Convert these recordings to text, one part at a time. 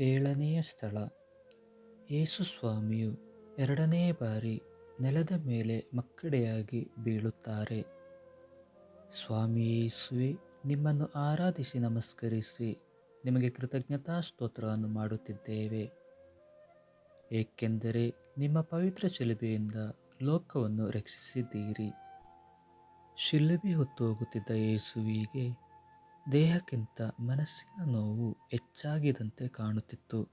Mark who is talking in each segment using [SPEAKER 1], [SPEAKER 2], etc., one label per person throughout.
[SPEAKER 1] ಏಳನೆಯ ಸ್ಥಳ. ಯೇಸು ಸ್ವಾಮಿಯು ಎರಡನೇ ಬಾರಿ ನೆಲದ ಮೇಲೆ ಮಕ್ಕಡೆಯಾಗಿ ಬೀಳುತ್ತಾರೆ. ಸ್ವಾಮಿ ಯೇಸುವೆ, ನಿಮ್ಮನ್ನು ಆರಾಧಿಸಿ ನಮಸ್ಕರಿಸಿ, ನಿಮಗೆ ಕೃತಜ್ಞತಾ ಸ್ತೋತ್ರವನ್ನು ಮಾಡುತ್ತಿದ್ದೇವೆ. ಏಕೆಂದರೆ ನಿಮ್ಮ ಪವಿತ್ರ ಶಿಲುಬೆಯಿಂದ ಲೋಕವನ್ನು ರಕ್ಷಿಸಿದ್ದೀರಿ. ಶಿಲುಬೆ ಹೊತ್ತು ಹೋಗುತ್ತಿದ್ದ ಯೇಸುವಿಗೆ ದೇಹಕ್ಕಿಂತ ಮನಸ್ಸಿನ ನೋವು ಹೆಚ್ಚಾಗಿದಂತೆ ಕಾಣುತ್ತಿತ್ತು.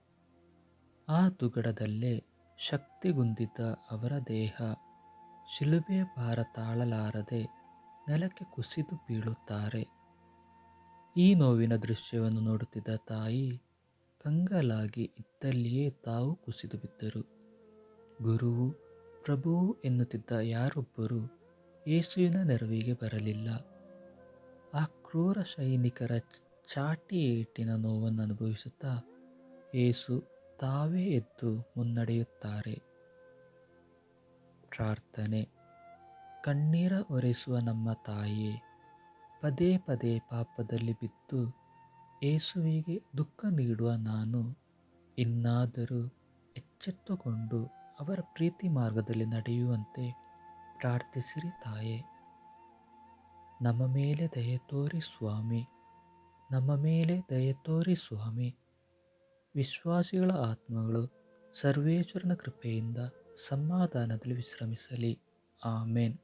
[SPEAKER 1] ಆ ದುಗಡದಲ್ಲೇ ಶಕ್ತಿಗುಂದಿದ್ದ ಅವರ ದೇಹ ಶಿಲುಬೆಯ ಭಾರ ತಾಳಲಾರದೆ ನೆಲಕ್ಕೆ ಕುಸಿದು ಬೀಳುತ್ತಾರೆ. ಈ ನೋವಿನ ದೃಶ್ಯವನ್ನು ನೋಡುತ್ತಿದ್ದ ತಾಯಿ ಕಂಗಲಾಗಿ ಇದ್ದಲ್ಲಿಯೇ ತಾವು ಕುಸಿದು ಬಿದ್ದರು. ಗುರುವು ಪ್ರಭುವು ಎನ್ನುತ್ತಿದ್ದ ಯಾರೊಬ್ಬರು ಯೇಸುವಿನ ನೆರವಿಗೆ ಬರಲಿಲ್ಲ. ಕ್ರೂರ ಸೈನಿಕರ ಚಾಟಿ ಏಟಿನ ನೋವನ್ನು ಅನುಭವಿಸುತ್ತಾ ಏಸು ತಾವೇ ಎದ್ದು ಮುನ್ನಡೆಯುತ್ತಾರೆ. ಪ್ರಾರ್ಥನೆ. ಕಣ್ಣೀರ ಒರೆಸುವ ನಮ್ಮ ತಾಯಿಯೇ, ಪದೇ ಪದೇ ಪಾಪದಲ್ಲಿ ಬಿದ್ದು ಏಸುವಿಗೆ ದುಃಖ ನೀಡುವ ನಾನು ಇನ್ನಾದರೂ ಎಚ್ಚೆತ್ತುಕೊಂಡು ಅವರ ಪ್ರೀತಿ ಮಾರ್ಗದಲ್ಲಿ ನಡೆಯುವಂತೆ ಪ್ರಾರ್ಥಿಸಿರಿ ತಾಯೇ. ನಮ್ಮ ಮೇಲೆ ದಯೆ ತೋರಿ ಸ್ವಾಮಿ, ನಮ್ಮ ಮೇಲೆ ದಯೆ ತೋರಿ ಸ್ವಾಮಿ. ವಿಶ್ವಾಸಿಗಳ ಆತ್ಮಗಳು ಸರ್ವೇಶ್ವರನ ಕೃಪೆಯಿಂದ ಸಮಾಧಾನದಲ್ಲಿ ವಿಶ್ರಮಿಸಲಿ. ಆಮೇನ್.